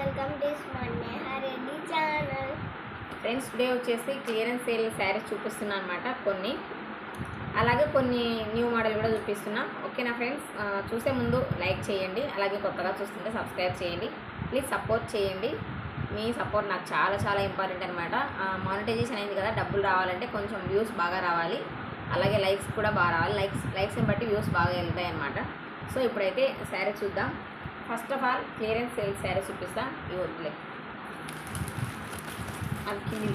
Welcome to channel. Friends day వచ్చేసి clearance sale saris చూపిస్తున్నా అనమాట కొన్ని. అలాగే కొన్ని న్యూ మోడల్ కూడా చూపిస్తున్నా. ఓకేనా ఫ్రెండ్స్? చూసే ముందు లైక్ చేయండి అలాగే కొత్తగా చూస్తుంటే సబ్స్క్రైబ్ చేయండి. ప్లీజ్ సపోర్ట్ చేయండి. మీ సపోర్ట్ నాకు చాలా చాలా ఇంపార్టెంట్ అనమాట మానిటైజేషన్ అయింది కదా డబ్బులు రావాలంటే కొంచెం వ్యూస్ బాగా రావాలి. అలాగే లైక్స్ కూడా బాగా రావాలి. లైక్స్ లైక్స్ని బట్టి వ్యూస్ బాగా వెళ్తాయి అనమాట సో ఇప్పుడైతే శారీ చూద్దాం. First of all clearance sale sari చూపిస్తా. ఇవి వద్దులే. అది కింది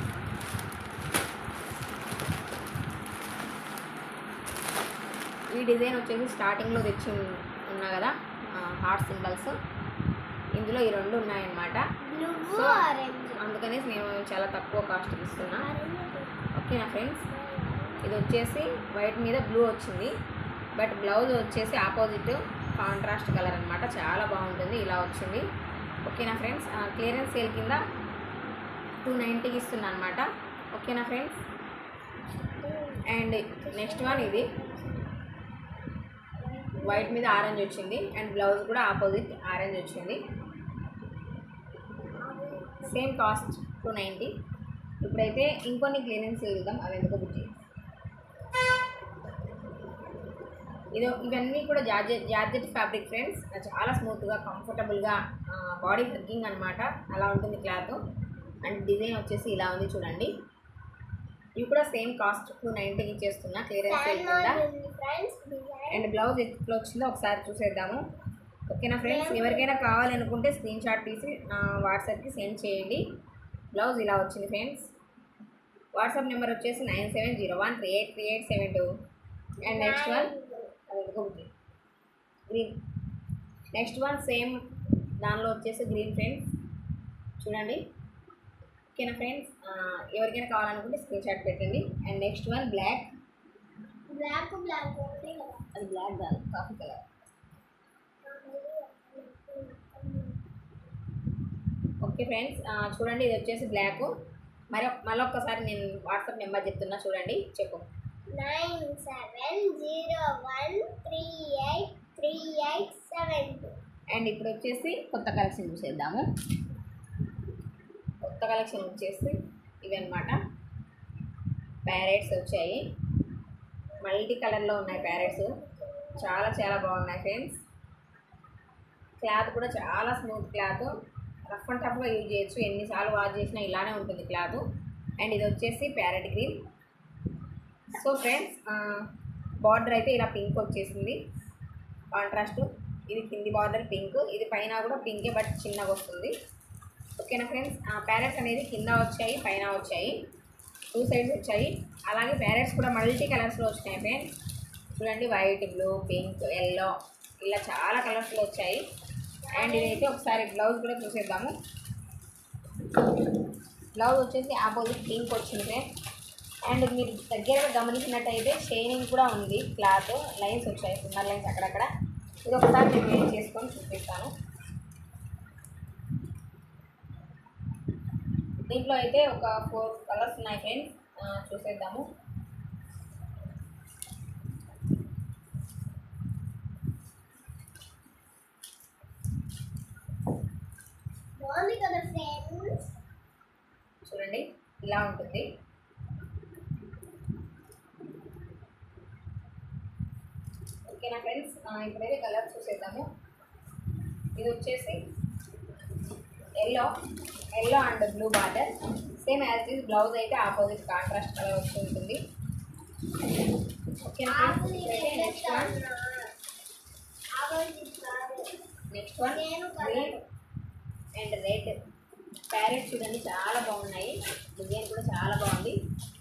ఈ డిజైన్ వచ్చేసి స్టార్టింగ్లో తెచ్చి ఉన్- ఉన్నా కదా? హార్ట్ సింబల్స్ ఇందులో ఈ రెండు ఉన్నాయన్నమాట. సో అందుకనేసి నేను చాలా తక్కువ కాస్ట్కి ఇస్తున్నా. ఓకేనా ఫ్రెండ్స్ ఇది వచ్చేసి వైట్ మీద బ్లూ వచ్చింది. బట్ బ్లౌజ్ వచ్చేసి ఆపోజిట్ కాంట్రాస్ట్ కలర్ అనమాట చాలా బాగుంటుంది. ఇలా వచ్చింది. ఓకేనా ఫ్రెండ్స్? క్లియరెన్స్ సేల్ కింద టూ నైంటీకి ఇస్తున్నా అనమాట ఓకేనా ఫ్రెండ్స్? అండ్ నెక్స్ట్ వన్ ఇది. వైట్ మీద ఆరెంజ్ వచ్చింది. అండ్ బ్లౌజ్ కూడా ఆపోజిట్ ఆరెంజ్ వచ్చింది. Same cost two ninety. ఇప్పుడైతే ఇంకొన్ని క్లియరెన్స్ చూద్దాం. అవి ఎందుకో బుక్ చేయి. ఇది ఇవన్నీ కూడా జార్జెట్ జార్జెట్ ఫ్యాబ్రిక్ ఫ్రెండ్స్. చాలా స్మూత్గా కంఫర్టబుల్గా బాడీ హగ్గింగ్ అనమాట అలా ఉంటుంది క్లాత్. అండ్ డిజైన్ వచ్చేసి ఇలా ఉంది చూడండి. ఇవి కూడా సేమ్ కాస్ట్ టూ నైంటీకి ఇచ్చేస్తున్నా క్లియరెన్స్ ఫ్రెండ్స్ అండ్ బ్లౌజ్ ఎట్లా వచ్చిందో ఒకసారి చూసేద్దాము. ఓకేనా ఫ్రెండ్స్? ఎవరికైనా కావాలనుకుంటే స్క్రీన్ షాట్ తీసి నా వాట్సాప్కి సెండ్ చేయండి. బ్లౌజ్ ఇలా వచ్చింది ఫ్రెండ్స్. వాట్సాప్ నెంబర్ వచ్చేసి nine seven zero one three eight three eight seven two. And next one? Green next one same దానిలో వచ్చేసి గ్రీన్ ఫ్రెండ్స్ చూడండి. ఓకేనా ఫ్రెండ్స్ ఎవరికైనా కావాలనుకుంటే స్క్రీన్ షాట్ పెట్టండి. And next one black black black అది black కాదు కాఫీ కలర్ ఓకే ఫ్రెండ్స్ చూడండి ఇది వచ్చేసి బ్లాక్ మరి మళ్ళీ ఒక్కసారి నేను వాట్సాప్ నెంబర్ చెప్తున్నా చూడండి చెప్పు. Nine seven zero one three eight three eight seven two. And ఇప్పుడు వచ్చేసి కొత్త కలెక్షన్ చూసేద్దాము కొత్త కలెక్షన్ వచ్చేసి ఇవి అనమాట ప్యారెట్స్ వచ్చాయి. మల్టీ కలర్లో ఉన్నాయి ప్యారెట్స్. చాలా చాలా బాగున్నాయి ఫ్రెండ్స్. క్లాత్ కూడా చాలా స్మూత్ క్లాత్. రఫ్ అండ్ టఫ్గా యూజ్ చేయొచ్చు. ఎన్నిసార్లు వాష్ చేసినా ఇలానే ఉంటుంది క్లాత్. అండ్ ఇది వచ్చేసి parrot green. So friends border అయితే ఇలా పింక్ వచ్చేసింది. కాంట్రాస్ట్ ఇది కింది బార్డర్ పింక్ ఇది పైన కూడా పింకే బట్ చిన్నగా వస్తుంది. ఓకేనా ఫ్రెండ్స్ ప్యారెట్స్ అనేది కింద వచ్చాయి పైన వచ్చాయి. టూ సైడ్స్ వచ్చాయి. అలాగే ప్యారెట్స్ కూడా మల్టీ కలర్స్లో వచ్చినాయి ఫ్రెండ్స్ చూడండి వైట్ బ్లూ పింక్ ఎల్లో ఇలా చాలా కలర్స్లో వచ్చాయి. అండ్ ఇదైతే ఒకసారి బ్లౌజ్ కూడా చూసేద్దాము. బ్లౌజ్ వచ్చేసి ఆపోజిట్ పింక్ వచ్చింది ఫ్రెండ్స్ అండ్ మీరు దగ్గరగా గమనించినట్టయితే షైనింగ్ కూడా ఉంది క్లాత్ లైన్స్ వచ్చాయి సున్నర్ లైన్స్ అక్కడక్కడ. ఇది ఒకసారి నేను వేడి చేసుకొని చూపిస్తాను. దీంట్లో అయితే ఒక ఫోర్ కలర్స్ ఉన్నాయి ఫ్రెండ్స్. చూసేద్దాము. చూడండి ఇలా ఉంటుంది. ఓకేనా ఫ్రెండ్స్ ఇప్పుడైతే కలర్ చూసేద్దాము. ఇది వచ్చేసి yellow yellow and blue border same as is blouse అయితే ఆపోజిట్ కాంట్రాస్ట్ కలర్ వచ్చి ఉంటుంది. ఓకేనా friends next one next one నేను గ్రీన్ అండ్ రెడ్ ప్యారెట్ చూడండి చాలా బాగున్నాయి. డిజైన్ కూడా చాలా బాగుంది.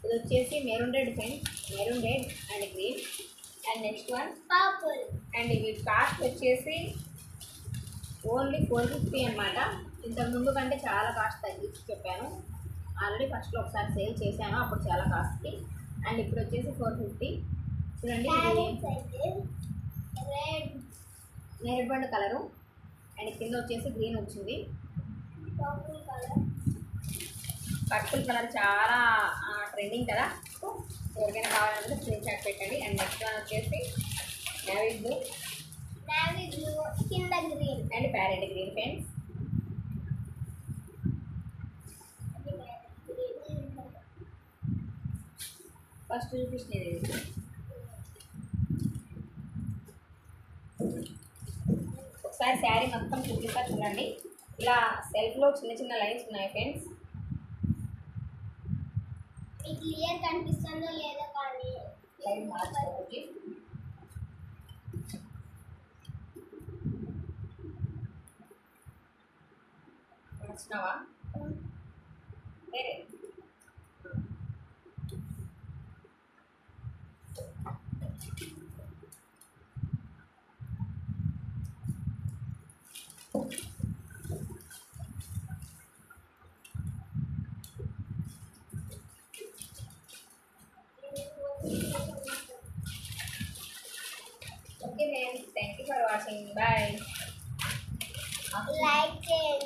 ఇది వచ్చేసి maroon red friend maroon red and green and next one purple and ఇవి కాస్ట్ వచ్చేసి ఓన్లీ ఫోర్ ఫిఫ్టీ అనమాట ఇంతకు ముందు కంటే చాలా కాస్ట్ తగ్గించి చెప్పాను. ఆల్రెడీ ఫస్ట్లో ఒకసారి సేల్ చేశాను అప్పుడు చాలా కాస్ట్కి అండ్ ఇప్పుడు వచ్చేసి ఫోర్ ఫిఫ్టీ చూడండి నేరేడు కలరు అండ్ కింద వచ్చేసి గ్రీన్ వచ్చింది. పర్పుల్ కలర్ పర్పుల్ కలర్ చాలా ట్రెండింగ్ కదా. ఎవరికైనా కావాలంటే స్క్రీన్ షాట్ పెట్టండి. అండ్ నెక్స్ట్ వన్ వచ్చేసి నావీ బ్లూ నావీ బ్లూ కింద green and parrot green friends first చూపించినది ఒకసారి శారీ మొత్తం చూపిస్తా చూడండి. ఇలా సెల్ఫ్లో చిన్న చిన్న లైన్స్ ఉన్నాయి ఫ్రెండ్స్ క్లియర్ కనిపిస్తుందో లేదో కానీ వచ్చినావా? వేరే For watching. Bye. Like and